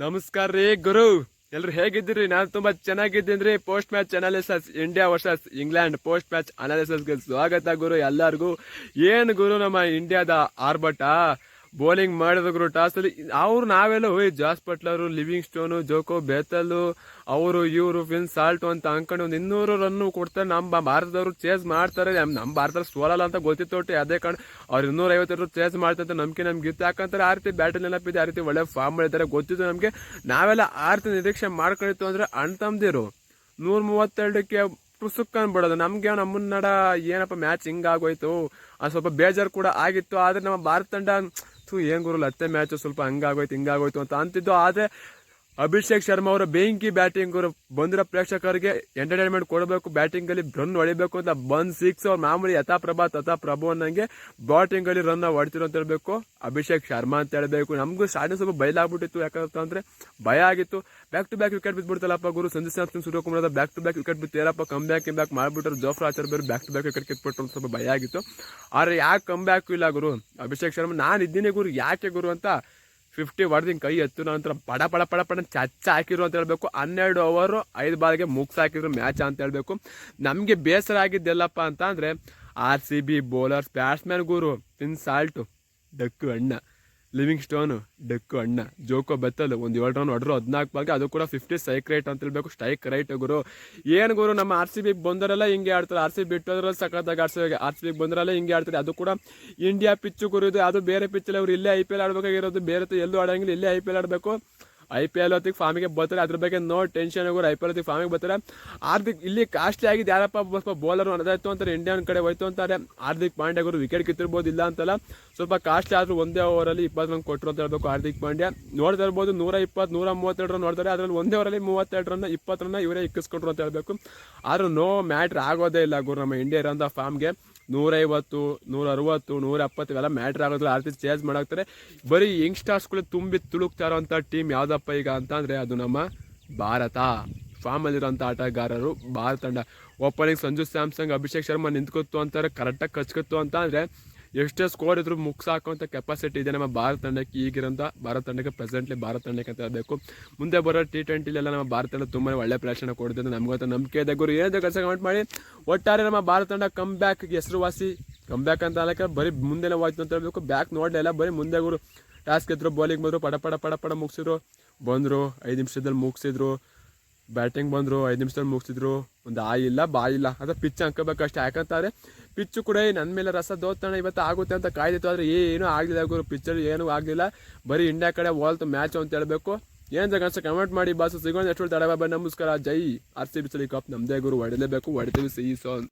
ನಮಸ್ಕಾರ ರೀ ಗುರು. ಎಲ್ರು ಹೇಗಿದ್ದೀರಿ? ನಾನು ತುಂಬಾ ಚೆನ್ನಾಗಿದ್ದೀನಿ post match analysis India versus England post match ಅನಾಲಿಸಸ್ಗೆ ಸ್ವಾಗತ ಗುರು ಎಲ್ಲರಿಗೂ. ಏನು ಗುರು ನಮ್ಮ ಇಂಡಿಯಾದ ಆರ್ಭಟ? ಬೌಲಿಂಗ್ ಮಾಡಿದ್ರು ಟಾಸ್ ಅಲ್ಲಿ, ಅವ್ರು ನಾವೆಲ್ಲ ಹೋಯ್ ಜಾಸ್ ಪಟ್ಲರು, ಲಿವಿಂಗ್ ಸ್ಟೋನು, ಜೋಕೋ ಬೇತಲ್ ಅವರು, ಇವರು, ಫಿನ್ ಸಾಲ್ಟ್ ಅಂತ ಅನ್ಕೊಂಡು ಒಂದು ಇನ್ನೂರು ರನ್ ಕೊಡ್ತಾರೆ. ನಮ್ಮ ಭಾರತದವರು ಚೇಸ್ ಮಾಡ್ತಾರೆ. ನಮ್ ನಮ್ಮ ಭಾರತ ಸೋಲಲ್ಲ ಅಂತ ಗೊತ್ತಿತ್ತು ಅದೇ ಕಾರಣ ಅವ್ರು ಇನ್ನೂರ ಐವತ್ತರ ಚೇಸ್ ಮಾಡ್ತಾರೆ ನಂಬಿಕೆ ನಮ್ಗೆ ಇತ್ತು. ಹಾಕಂತಾರೆ ಆ ರೀತಿ ಬ್ಯಾಟಲ್ ನೆನಪಿದೆ ಆ ರೀತಿ ಒಳ್ಳೆ ಫಾರ್ಮ್ ಮಾಡಿದ್ದಾರೆ ಗೊತ್ತಿತ್ತು ನಮಗೆ. ನಾವೆಲ್ಲ ಆ ರೀತಿ ನಿರೀಕ್ಷೆ ಮಾಡ್ಕೊಂಡಿತ್ತು ಅಂದ್ರೆ ಅಣ್ಣ ನೂರ ಮೂವತ್ತೆರಡಕ್ಕೆ ಪುಸ್ತಕ ಬಿಡೋದು. ನಮಗೆ ನಮ್ಮ ನಡ ಏನಪ್ಪ ಮ್ಯಾಚ್ ಹಿಂಗಾಗೋಯ್ತು ಅದು ಸ್ವಲ್ಪ ಬೇಜಾರು ಕೂಡ ಆಗಿತ್ತು. ಆದ್ರೆ ನಮ್ಮ ಭಾರತ ತಂಡ ಏನ್ ಗುರು ಲತ್ತೆ ಮ್ಯಾಚ್ ಸ್ವಲ್ಪ ಹಂಗಾಗೋಯ್ತು ಹಿಂಗಾಗೋಯ್ತು ಅಂತ ಅಂತಿದ್ದು. ಆದ್ರೆ ಅಭಿಷೇಕ್ ಶರ್ಮಾ ಅವರ ಬೆಂಕಿ ಬ್ಯಾಟಿಂಗ್ ಅವರು ಬಂದಿರೋ ಪ್ರೇಕ್ಷಕರಿಗೆ ಎಂಟರ್ಟೈನ್ಮೆಂಟ್ ಕೊಡಬೇಕು, ಬ್ಯಾಟಿಂಗ್ ಅಲ್ಲಿ ರನ್ ಹೊಡಿಬೇಕು ಅಂತ ಬಂದ್ ಸಿಕ್ಸ್ ಅವ್ರ ಮಾಮೂಲಿ ಯಥಾ ಪ್ರಭಾ ತಥಾ ಪ್ರಭು ಅನ್ನಂಗೆ ಬ್ಯಾಟಿಂಗ್ ಅಲ್ಲಿ ರನ್ ಹೊಡಿತಿರೋ ಅಂತ ಹೇಳ್ಬೇಕು. ಅಭಿಷೇಕ್ ಶರ್ಮಾ ಅಂತ ಹೇಳಬೇಕು. ನಮಗೂ ಸ್ಟಾರ್ಟಿಂಗ್ ಸ್ವಲ್ಪ ಬಯಲಾಗ್ಬಿಟ್ಟಿತ್ತು ಯಾಕಂತಂದ್ರೆ ಭಯ ಆಗಿತ್ತು. ಬ್ಯಾಕ್ ಟು ಬ್ಯಾಕ್ ವಿಕೆಟ್ ಬಿದ್ಬಿಡ್ತಲ್ಲಪ್ಪ ಗುರು. Sanju Samson Suryakumar back to back wicket ಬಿತ್ತು ಏನಪ್ಪ ಕಮ್ ಬ್ಯಾಕ್ ಕಮ್ ಬ್ಯಾಕ್ ಮಾಡ್ಬಿಟ್ರು ಜೋಫ್ರಾ ಆಚಾರ್ ಬೇರೆ ಬ್ಯಾಕ್ ಟು ಬ್ಯಾಕ್ ವಿಕೆಟ್ ಕಿತ್ಬಿಟ್ರು ಸ್ವಲ್ಪ ಭಯ ಆಗಿತ್ತು. ಆದ್ರೆ ಯಾಕೆ ಕಮ್ ಬ್ಯಾಕ್ ಇಲ್ಲ ಗುರು? ಅಭಿಷೇಕ್ ಶರ್ಮಾ ನಾನು ಇದ್ದೀನಿ ಗುರು. ಯಾಕೆ ಗುರು ಅಂತ ಫಿಫ್ಟಿ ಹೊಡೆದಿನ ಕೈ ಎತ್ತು ನಂತರ ಪಡ ಪಡ ಪಡ ಪಡ ಚಚ್ಚ ಹಾಕಿದ್ರು ಅಂತ ಹೇಳಬೇಕು. ಹನ್ನೆರಡು ಓವರು ಐದು ಬಾಲ್ಗೆ ಮುಗ್ಸ್ ಹಾಕಿದ್ರು ಮ್ಯಾಚ್ ಅಂತ ಹೇಳಬೇಕು. ನಮಗೆ ಬೇಸರ ಆಗಿದ್ದೆಲ್ಲಪ್ಪ ಅಂತ ಅಂದರೆ R C B bowlers batsman ಗುರು ಇನ್ ಸಾಲ್ಟು ಡಕ್ಕು ಅಣ್ಣ. ಲಿವಿಂಗ್ ಸ್ಟೋನು ಡೆಕ್ಕು ಅಣ್ಣ ಜೋಕೋ ಬೆತ್ತಲು ಒಂದು ಏಳು ರನ್ ಹೊಡ್ರು ಹದಿನಾಲ್ಕು ಬಾಲ್ಗೆ ಅದು ಕೂಡ ಫಿಫ್ಟಿ ಸ್ಟ್ರೈಕ್ ರೈಟ್ ಅಂತ ಹೇಳ್ಬೇಕು ಸ್ಟ್ರೈಕ್ ರೈಟ್ ಗುರು. ಏನು ಗುರು, ನಮ್ಮ ಆರ್ ಸಿ ಬಿ ಬಂದರೆಲ್ಲ ಹಿಂಗೆ ಆಡ್ತಾರೆ. ಆರ್ ಸಿ ಬಿ ಬಿಟ್ಟೋದ್ರಲ್ಲಿ ಸಖತ್ತಾಗಿ ಆಡ್ಸಿ ಆರ್ ಸಿ ಬಿ ಬಂದರೆಲ್ಲ ಹಿಂಗೆ ಆಡ್ತಾರೆ. ಅದು ಕೂಡ ಇಂಡಿಯಾ ಪಿಚ್ಚು ಗುರು ಇದು. ಅದು ಬೇರೆ ಪಿಚ್ಚಲ್ಲಿ ಅವ್ರು ಇಲ್ಲೇ ಐ ಪಿ ಎಲ್ ಆಡಬೇಕಾಗಿರೋದು. ಬೇರೆ ಎಲ್ಲೂ ಆಡಂಗಿಲ್ಲ, ಇಲ್ಲೇ ಐ ಪಿ ಎಲ್ ಆಡಬೇಕು. ಐ ಪಿ ಎಲ್ ಹೊತ್ತಿಗೆ ಫಾರ್ಮಿಗೆ ಬರ್ತಾರೆ. ಅದ್ರ ಬಗ್ಗೆ ನೋ ಟೆನ್ಷನ್ ಆಗೋರು ಐ ಪಿ ಎಲ್ ಹೊತ್ತಿಗೆ ಫಾರ್ಮಿಗೆ ಬರ್ತಾರೆ. ಹಾರ್ದಿಕ್ ಇಲ್ಲಿ ಕಾಸ್ಟ್ಲಿ ಆಗಿದೆ ಯಾರಪ್ಪ ಸ್ವಲ್ಪ ಬೌಲರ್ ಅನ್ನೋದಾಯ್ತು ಅಂತಾರೆ ಇಂಡಿಯನ್ ಕಡೆ ಹೋಯ್ತು ಅಂತಾರೆ. ಹಾರ್ದಿಕ್ ಪಾಂಡ್ಯ ಅವರು ವಿಕೆಟ್ ಕಿತ್ತಿರ್ಬೋದು ಇಲ್ಲ ಅಂತಲ್ಲ. ಸ್ವಲ್ಪ ಕಾಸ್ಟ್ಲಿ ಆದರೂ ಒಂದೇ ಓವರಲ್ಲಿ ಇಪ್ಪತ್ತು ರನ್ ಕೊಟ್ಟರು ಅಂತ ಹೇಳ್ಬೇಕು ಹಾರ್ದಿಕ್ ಪಾಂಡ್ಯ. ನೋಡ್ತಾ ಇರ್ಬೋದು ನೂರ ಇಪ್ಪತ್ತು, ನೂರ ಮೂವತ್ತೆರಡು ರನ್ ನೋಡ್ತಾರೆ. ಅದರಲ್ಲಿ ಒಂದೇ ಓವರಲ್ಲಿ ಮೂವತ್ತೆರಡು ರನ್ ಇಪ್ಪತ್ತು ರನ್ನ ಇವರೇ ಇಕ್ಕಿಸ್ಕೊಂಡ್ರು ಅಂತ ಹೇಳಬೇಕು. ಆದರೂ ನೋ ಮ್ಯಾಟ್ರ್ ಆಗೋದೇ ಇಲ್ಲ ಗುರು ನಮ್ಮ ಇಂಡಿಯಾ ಇರೋಂಥ ಫಾರ್ಮ್ಗೆ ನೂರೈವತ್ತು ನೂರ ಅರವತ್ತು ನೂರ ಎಪ್ಪತ್ತು ಇವೆಲ್ಲ ಮ್ಯಾಟ್ರ್ ಆಗೋದಿಲ್ಲ ಆ ರೀತಿ ಚೇಂಜ್ ಮಾಡಾಕ್ತಾರೆ. ಬರೀ ಯಂಗ್ಸ್ಟಾರ್ಸ್ಗಳು ತುಂಬಿ ತುಳುಕ್ತಾ ಇರೋಂಥ ಟೀಮ್ ಯಾವುದಪ್ಪ ಈಗ ಅಂತಂದರೆ ಅದು ನಮ್ಮ ಭಾರತ. ಫಾರ್ಮಲ್ಲಿರೋಂಥ ಆಟಗಾರರು, ಭಾರತ ತಂಡ. ಓಪನಿಂಗ್ ಸಂಜು ಸ್ಯಾಮ್ಸಂಗ್ ಅಭಿಷೇಕ್ ಶರ್ಮಾ ನಿಂತ್ಕೊತ್ತು ಅಂತಾರೆ ಕರೆಕ್ಟಾಗಿ ಕಚ್ಕೊತ್ತು ಅಂತ ಅಂದರೆ ಎಷ್ಟೇ ಸ್ಕೋರ್ ಇದ್ರು ಮುಗ್ಸಾಕುವಂಥ ಕೆಪಾಸಿಟಿ ಇದೆ ನಮ್ಮ ಭಾರತ ತಂಡಕ್ಕೆ ಈಗಿರೋಂಥ ಭಾರತ ತಂಡಕ್ಕೆ ಪ್ರೆಸೆಂಟ್ಲಿ ಭಾರತ ತಂಡಕ್ಕೆ ಅಂತ ಹೇಳಬೇಕು. ಮುಂದೆ ಬರೋ ಟಿ ಟ್ವೆಂಟಿಲೆಲ್ಲ ನಮ್ಮ ಭಾರತ ತಂಡ ತುಂಬಾ ಒಳ್ಳೆ ಪ್ರದರ್ಶನ ನಮ್ಗೆ ನಮಗಂತ ನಂಬಿಕೆ ಇದೆ. ಗುರು ಏನಿದೆ ಕೆಲಸ ಕಮೆಂಟ್ ಮಾಡಿ? ಒಟ್ಟಾರೆ ನಮ್ಮ ಭಾರತ ತಂಡ ಕಮ್ ಬ್ಯಾಕ್ ಹೆಸರುವಾಸಿ. ಕಮ್ ಬ್ಯಾಕ್ ಅಂತ ಅಲ್ಲಕ್ಕೆ ಬರೀ ಮುಂದೆನೇ ಹೋಯ್ತು ಅಂತ ಹೇಳ್ಬೇಕು. ಬ್ಯಾಕ್ ನೋಡಲಿಲ್ಲ ಬರೀ ಮುಂದೆ ಗುರು. ಟಾಸ್ಕ್ ಇದ್ರು ಬೌಲಿಂಗ್ ಬಂದರು, ಪಡ ಪಡ ಪಡ ಪಡ ಮುಗಿಸಿದ್ರು. ಬಂದರು, ಐದು ನಿಮಿಷದಲ್ಲಿ ಮುಗಿಸಿದ್ರು. ಬ್ಯಾಟಿಂಗ್ ಬಂದರು, ಐದು ನಿಮಿಷದಲ್ಲಿ ಮುಗಿಸಿದ್ರು. ಒಂದು ಆಯಿಲ್ಲ ಬಾಯಿಲ್ಲ ಅದು ಪಿಚ್ ಅನ್ಕೋಬೇಕಷ್ಟೇ ಯಾಕಂತಾರೆ ಪಿಚ್ಚು ಕೂಡ ನನ್ನ ಮೇಲೆ ರಸ ದೋತಣ ಇವತ್ತು ಆಗುತ್ತೆ ಅಂತ ಕಾಯ್ದಿತ್ತು. ಆದರೆ ಏನು ಆಗಲಿಲ್ಲ ಗುರು ಪಿಚ್ಚರ್ ಏನೂ ಆಗಲಿಲ್ಲ. ಬರೀ ಇಂಡಿಯಾ ಕಡೆ ಹೋಲ್ತು ಮ್ಯಾಚ್ ಅಂತ ಹೇಳಬೇಕು. ಏನ್ ಜಗಂತ ಕಮೆಂಟ್ ಮಾಡಿ, ಬಾಸು, ಸಿಗೋಣ ಎಷ್ಟು ತಡವ ನಮಸ್ಕಾರ, ಜೈ. ಆರ್ ಸಿ ಬಿ ಕಪ್ ನಮ್ಮದೇ ಗುರು, ಹೊಡಿಲೇಬೇಕು, ಹೊಡಿತೀವಿ ಸಿ ಸೋನ್